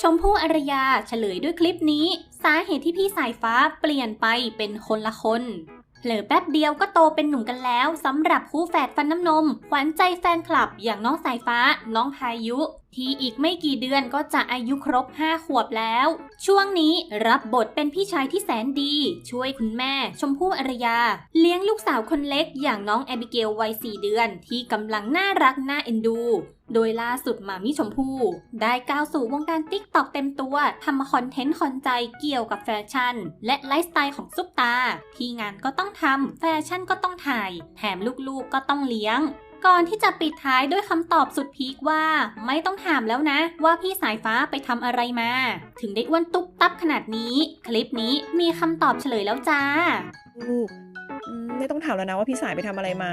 ชมพู่อารยาเฉลยด้วยคลิปนี้ สาเหตุที่พี่สายฟ้าเปลี่ยนไปเป็นคนละคนเผลอแป๊บเดียวก็โตเป็นหนุ่มกันแล้วสำหรับคู่แฝดฟันน้ำนม ขวัญใจแฟนคลับอย่างน้องสายฟ้า น้องพายุ ที่อีกไม่กี่เดือนก็จะอายุครบ 5 ขวบแล้ว ช่วงนี้รับบทเป็นพี่ชายที่แสนดี ช่วยคุณแม่ ชมพู่อารยา เลี้ยงลูกสาวคนเล็กอย่างน้องแอบิเกลวัย 4 เดือน ที่กำลังน่ารักน่าเอ็นดูโดยล่าสุดมามิชมพู่ได้ก้าวสู่วงการติ๊กตอกเต็มตัวทำคอนเทนต์คอนใจเกี่ยวกับแฟชั่น และไลฟ์สไตล์ของซุปตา ที่งานก็ต้องทำแฟชั่นก็ต้องถ่าย แถมลูกๆก็ต้องเลี้ยง ก่อนที่จะปิดท้ายด้วยคำตอบสุดพีคว่า ไม่ต้องถามแล้วนะ ว่าพี่สายฟ้าไปทำอะไรมา ถึงได้อ้วนตุ๊บตับขนาดนี้ คลิปนี้มีคำตอบเฉลยแล้วจ้าลูกไม่ต้องถามแล้วนะว่าพี่สายไปทำอะไรมา